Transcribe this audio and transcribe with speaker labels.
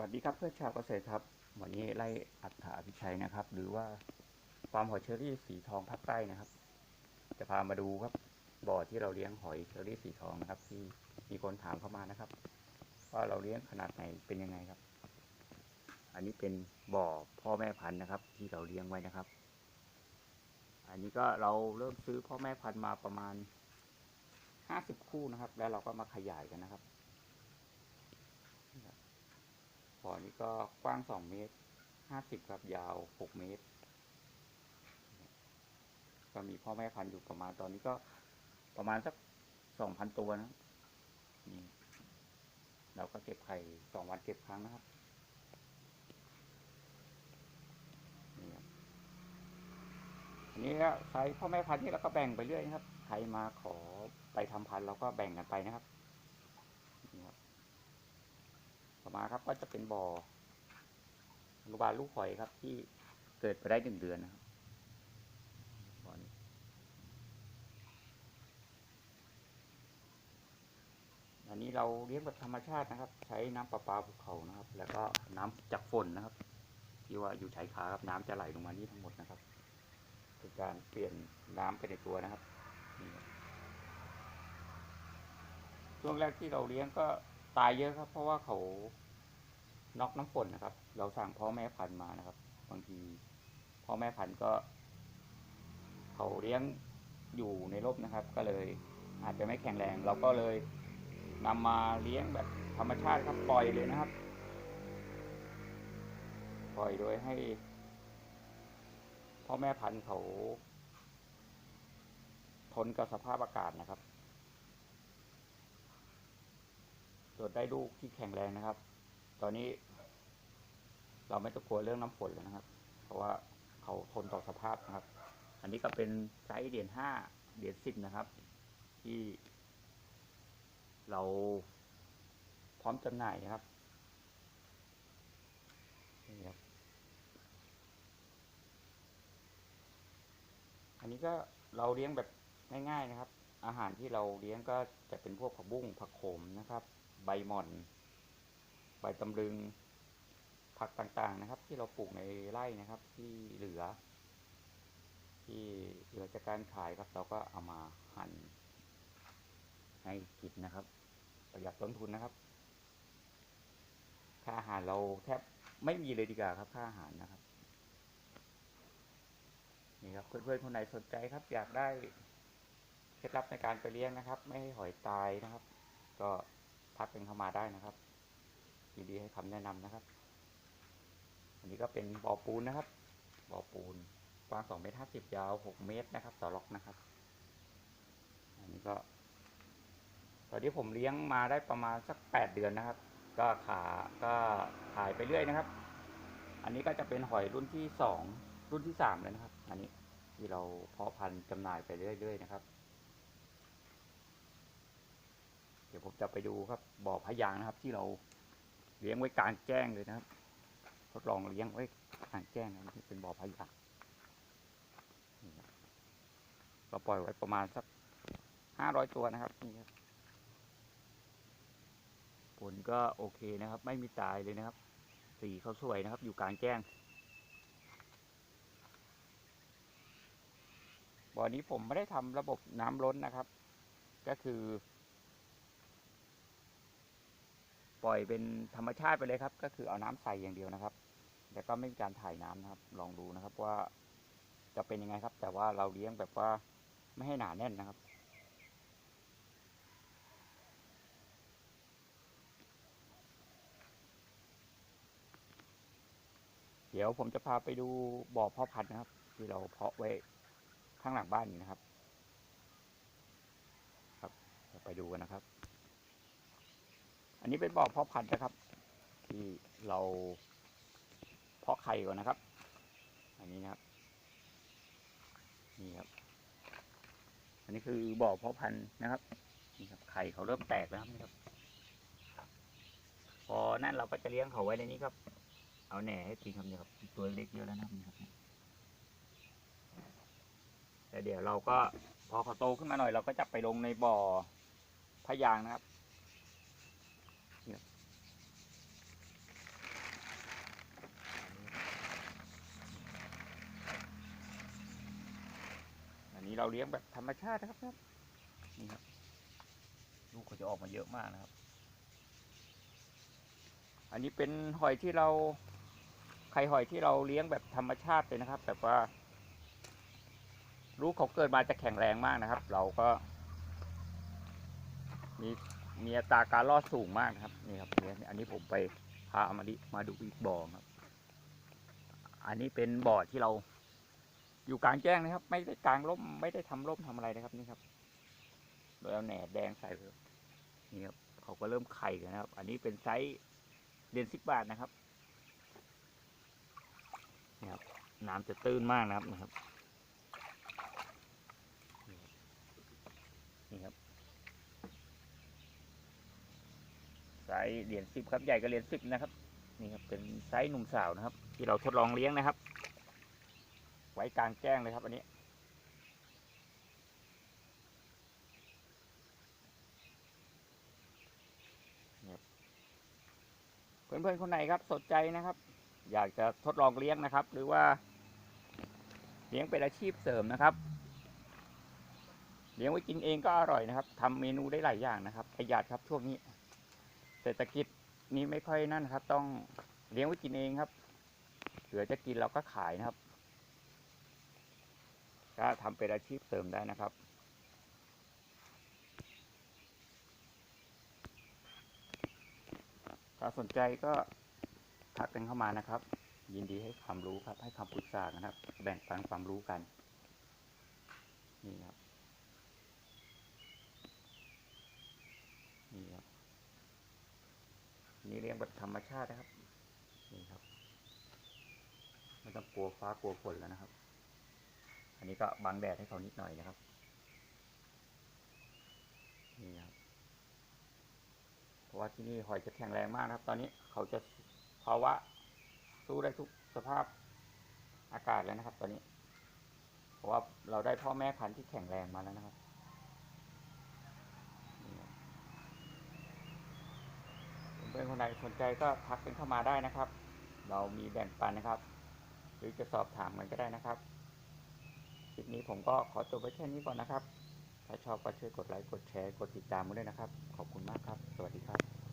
Speaker 1: วัสดีครับเพื่อนชาวเกษตรครับ วันนี้ไล่อัฏฐาพิชัยนะครับ หรือว่าฟาร์มหอยเชอรี่สีทองภาคใต้นะครับ จะพามาดูครับบ่อที่เราเลี้ยงหอยเชอรี่สีทองนะครับ ที่มีคนถามเข้ามานะครับ ว่าเราเลี้ยงขนาดไหนเป็นยังไงครับ อันนี้เป็นบ่อพ่อแม่พันธุ์นะครับ ที่เราเลี้ยงไว้นะครับ อันนี้ก็เราเริ่มซื้อพ่อแม่พันธุ์มาประมาณห้าสิบคู่นะครับ แล้วเราก็มาขยายกันนะครับ บ่อ นี้ก็กว้างสองเมตรห้าสิบครับยาวหกเมตร ก็มีพ่อแม่พันธุ์อยู่ประมาณตอนนี้ก็ประมาณสักสองพันตัวนะนี่เราก็เก็บไข่สองวันเก็บครั้งนะครับนี่ครับอันนี้ก็ใช้พ่อแม่พันธุ์นี่เราก็แบ่งไปเรื่อยนะครับ ใครมาขอไปทำพันธุ์เราก็แบ่งกันไปนะครับนี่ครับ ต่อ มาครับ ก็จะเป็นบ่ออนุบาลลูกหอยครับ ที่เกิดไปได้หนึ่งเดือนนะครับบ่อนี้อันนี้เราเลี้ยงแบบธรรมชาตินะครับ ใช้น้ำประปาภูเขานะครับ แล้วก็น้ำจากฝนนะครับที่ว่าอยู่ชายคาครับน้ำจะไหลลงมานี่ทั้งหมดนะครับเป็นการเปลี่ยนน้ำไปในตัวนะครับนี่ครับช่วงแรกที่เราเลี้ยงก็ตายเยอะครับ เพราะว่าเขา น็อกน้ำฝนนะครับ เราสั่งพ่อแม่พันธุ์มานะครับ บางทีพ่อแม่พันธุ์ก็ เขาเลี้ยงอยู่ในร่มนะครับ ก็เลยอาจจะไม่แข็งแรง เราก็เลยนำมาเลี้ยงแบบธรรมชาติครับปล่อยเลยนะครับ ปล่อยโดยให้ พ่อแม่พันธุ์เขา ทนกับสภาพอากาศนะครับจนได้ลูกที่แข็งแรงนะครับ ตอนนี้เราไม่ต้องกลัวเรื่องน้ำฝนแล้วนะครับ เพราะว่าเขาทนต่อสภาพนะครับ อันนี้ก็เป็นไซส์เหรียญห้าเหรียญสิบนะครับ ที่ เราพร้อมจำหน่ายนะครับนี่ครับ อันนี้ก็เราเลี้ยงแบบง่ายๆนะครับ อาหารที่เราเลี้ยงก็จะเป็นพวกผักบุ้งผักโขมนะครับ ใบหม่อน ตำลึงผักต่างๆนะครับ ที่เราปลูกในไร่นะครับ ที่เหลือ ที่เหลือจากการขายครับ เราก็เอามาหั่นให้กินนะครับ ประหยัดต้นทุนนะครับ ค่าอาหารเราแทบไม่มีเลยดีกว่าครับ ค่าอาหารนะครับนี่ครับเพื่อนๆคนไหนสนใจครับ อยากได้เคล็ดลับในการไปเลี้ยงนะครับ ไม่ให้หอยตายนะครับ ก็ทักเป็นเข้ามาได้นะครับ ยินดีให้คำแนะนำนะครับ อันนี้ก็เป็นบ่อปูนนะครับบ่อปูนกว้างสองเมตรห้าสิบยาวหกเมตรนะครับต่อล็อกนะครับ อันนี้ก็ ตอนนี้ผมเลี้ยงมาได้ประมาณสักแปดเดือนนะครับ ก็ขาก็ขายไปเรื่อยนะครับ อันนี้ก็จะเป็นหอยรุ่นที่สองรุ่นที่สามเลยนะครับ อันนี้ที่เราเพาะพันธุ์จำหน่ายไปเรื่อยๆนะครับ เดี๋ยวผมจะไปดูครับบ่อพยางนะครับที่เรา เลี้ยงไว้กลางแจ้งเลยนะครับทดลองเลี้ยงไว้กลางแจ้งนะครับนี่เป็นบ่อพะยางนี่ครับก็ปล่อยไว้ประมาณสักห้าร้อยตัวนะครับนี่ครับผลก็โอเคนะครับ ไม่มีตายเลยนะครับ สีเขาสวยนะครับ อยู่กลางแจ้งบ่อนี้ผมไม่ได้ทำระบบน้ำล้นนะครับ ก็คือ ปล่อยเป็นธรรมชาติไปเลยครับ ก็คือเอาน้ำใส่อย่างเดียวนะครับ แล้วก็ไม่มีการถ่ายน้ำนะครับ ลองดูนะครับว่าจะเป็นยังไงครับ แต่ว่าเราเลี้ยงแบบว่าไม่ให้หนาแน่นนะครับ เดี๋ยวผมจะพาไปดูบ่อเพาะพันธุ์นะครับ ที่เราเพาะไว้ข้างหลังบ้านนะครับ ครับไปดูกันนะครับ อันนี้เป็นบ่อเพาะพันธุ์นะครับ ที่เราเพาะไข่ก่อนนะครับ อันนี้นะครับ นี่ครับ อันนี้คือบ่อเพาะพันธุ์นะครับ นี่ครับไข่เขาเริ่มแตกแล้วครับนี่ครับพอนั่นเราก็จะเลี้ยงเขาไว้ในนี้ครับ เอาแหน่ให้กินครับเนี่ยครับ ตัวเล็กเยอะแล้วนะครับแต่เดี๋ยวเราก็พอเขาโตขึ้นมาหน่อยเราก็จะไปลงในบ่อพยางนะครับ นี้เราเลี้ยงแบบธรรมชาตินะครับนี่ครับ ลูกเขาจะออกมาเยอะมากนะครับ อันนี้เป็นหอยที่เราไข่หอยที่เราเลี้ยงแบบธรรมชาติเลยนะครับ แบบว่า ลูกเขาเกิดมาจะแข็งแรงมากนะครับ เราก็ มีมีอัตราการรอดสูงมากนะครับนี่ครับเนี่ยอันนี้ผมไปพามาดิมาดูอีกบ่อครับ อันนี้เป็นบ่อที่เรา อยู่กลางแจ้งนะครับ ไม่ได้กลางร่มไม่ได้ทำร่มทำอะไรนะครับนี่ครับโดยเอาแหนแดงใส่เลยนี่ครับเขาก็เริ่มไข่กันนะครับ อันนี้เป็นไซส์เดือนสิบบาทนะครับนี่ครับน้ำจะตื้นมากนะครับนะครับนี่ครับไซส์เหรียญสิบครับใหญ่ก็เหรียญสิบนะครับนี่ครับเป็นไซส์หนุ่มสาวนะครับ ที่เราทดลองเลี้ยงนะครับ ไว้กลางแจ้งเลยครับอันนี้ เพื่อนๆคนไหนครับสนใจนะครับ อยากจะทดลองเลี้ยงนะครับ หรือว่า เลี้ยงเป็นอาชีพเสริมนะครับ เลี้ยงไว้กินเองก็อร่อยนะครับทำเมนูได้หลายอย่างนะครับประหยัดครับช่วงนี้ เศรษฐกิจนี้ไม่ค่อยนั่นครับ ต้องเลี้ยงไว้กินเองครับ เหลือจะกินเราก็ขายนะครับ ก็ทำเป็นอาชีพเสริมได้นะครับ ถ้าสนใจก็ทักกันเข้ามานะครับ ยินดีให้ความรู้ครับ ให้คำปรึกษานะครับ แบ่งปันความรู้กัน นี่ครับ นี่ครับ นี่เลี้ยงแบบธรรมชาตินะครับ นี่ครับ ไม่ต้องกลัวฟ้ากลัวฝนแล้วนะครับ อันนี้ก็บังแดดให้เขานิดหน่อยนะครับ นี่ครับ เพราะว่าที่นี่หอยจะแข็งแรงมากนะครับ ตอนนี้เขาจะภาวะสู้ได้ทุกสภาพอากาศแล้วนะครับ ตอนนี้ เพราะว่าเราได้พ่อแม่พันธุ์ที่แข็งแรงมาแล้วนะครับเพื่อนคนใดสนใจก็ทักกันเข้ามาได้นะครับ เรามีแบ่งปันนะครับ หรือจะสอบถามกันก็ได้นะครับ คลิปนี้ผมก็ขอจบไว้แค่นี้ก่อนนะครับ ถ้าชอบก็ช่วยกดไลค์ กดแชร์ กดติดตามกันด้วยนะครับ ขอบคุณมากครับ สวัสดีครับ